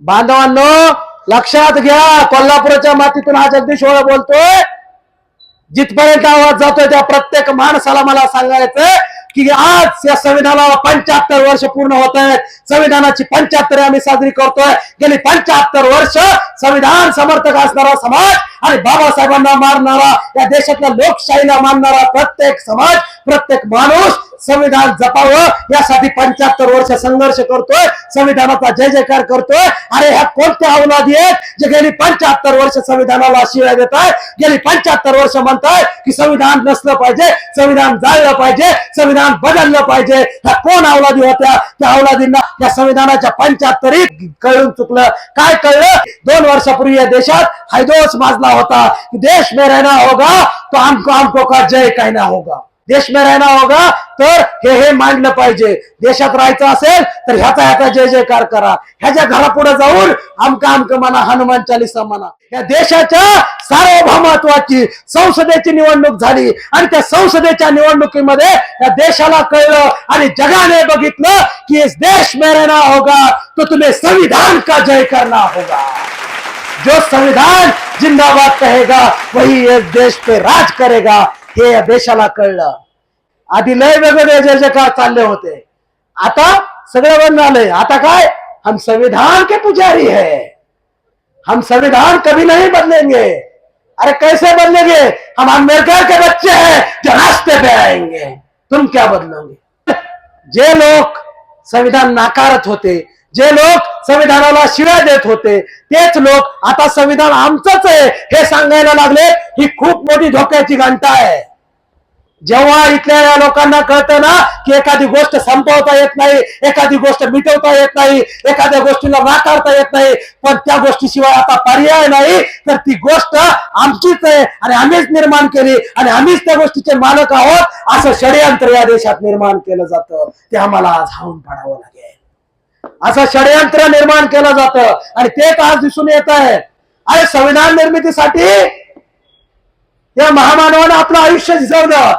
बांधवांनो लक्षात घ्या कोल्हापूरच्या मातीतून हा जगदीश ओळख बोलतोय. जिथपर्यंत आवाज जातोय त्या प्रत्येक माणसाला मला सांगायचं की आज या संविधानाला पंच्याहत्तर वर्ष पूर्ण होत आहेत. संविधानाची पंच्याहत्तर आम्ही साजरी करतोय. गेली पंच्याहत्तर वर्ष संविधान समर्थक असणारा समाज आणि बाबासाहेबांना मारणारा या देशातल्या लोकशाहीला मानणारा प्रत्येक समाज प्रत्येक माणूस संविधान जपावं यासाठी पंच्याहत्तर वर्ष संघर्ष करतोय संविधानाचा जय जयकार करतोय. अरे ह्या कोणत्या अवलादी आहेत जे गेली पंच्याहत्तर वर्ष संविधानाला शिवाय देत आहेत गेली पंच्याहत्तर वर्ष म्हणताय की संविधान नसलं पाहिजे संविधान जाळलं पाहिजे संविधान बदललं पाहिजे. ह्या कोण अवलादी होत्या? त्या अवलादींना या संविधानाच्या पंच्याहत्तरीत कळून चुकलं. काय कळलं? दोन वर्षापूर्वी या देशात हैदोस माजला करना होता देश में रहना होगा तो हमको हमको का जय कहना होगा। देश में रहना होगा तर हे हे मांडलं पाहिजे। देशात राहायचं असेल तर ह्याचा ह्याचा जय जयकार करा। ह्याच्या घरापुढे जाऊन आमका आमक म्हणा हनुमान चालीसा म्हणा। या देशाच्या सार्वभौमत्वाची संसदेची निवडणूक झाली आणि त्या संसदेच्या निवडणुकीमध्ये या देशाला कळलं आणि जगाने बघितलं की देश में रहना होगा तो तुम्ही संविधान का जय करना होगा। जो संविधान जिंदाबाद कहेगा, वही इस देश पे राज करेगा। हे देशाला कळलं आधी लय वेगवेगळे जय जयकार चालले होते। आता सगळं बंद झालंय आता काय? हम संविधान के पुजारी है। हम संविधान कभी नहीं बदलेंगे। अरे कैसे बदलेंगे? हम अंबेडकर के बच्चे हैं जो रास्ते पे आएँगे। तुम क्या बदलोगे? जे लोग संविधान नाकारत होते जे लोक संविधानाला शिव्या देत होते तेच लोक आता संविधान आमचंच आहे हे सांगायला लागले ही खूप मोठी धोक्याची घंटा आहे. जेव्हा इथल्या या लोकांना कळतं ना की एखादी गोष्ट संपवता येत नाही एखादी गोष्ट मिटवता येत नाही एखाद्या गोष्टीला नाकारता येत नाही पण त्या गोष्टीशिवाय आता पर्याय नाही तर ती गोष्ट आमचीच आहे आणि आम्हीच निर्माण केली आणि आम्हीच त्या गोष्टीचे मालक आहोत असं षडयंत्र या देशात निर्माण केलं जातं. ते आम्हाला आज हाऊन पाडावं लागेल. असं षडयंत्र निर्माण केलं जातं. आणि तेच आज दिसून येत आहे. अरे संविधान निर्मितीसाठी या महामानवानं आपलं आयुष्य झिजवलं.